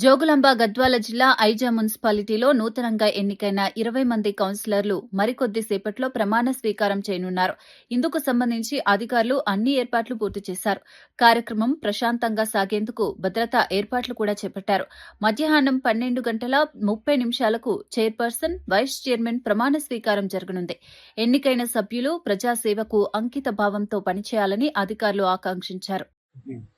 జోగులాంబ గద్వాల జిల్లా ఐజా మున్సిపాలిటీలో నూతనంగా ఎన్నికైన ఇరవై మంది కౌన్సిలర్లు మరికొద్ది సేపట్లో ప్రమాణ స్వీకారం చేయనున్నారు. ఇందుకు సంబంధించి అధికారులు అన్ని ఏర్పాట్లు పూర్తి చేశారు. కార్యక్రమం ప్రశాంతంగా సాగేందుకు భద్రతా ఏర్పాట్లు కూడా చేపట్టారు. మధ్యాహ్నం పన్నెండు గంటల ముప్పై నిమిషాలకు చైర్పర్సన్ వైస్ చైర్మన్ ప్రమాణ స్వీకారం జరగనుంది. ఎన్నికైన సభ్యులు ప్రజాసేవకు అంకిత భావంతో పనిచేయాలని అధికారులు ఆకాంక్షించారు. Hmm.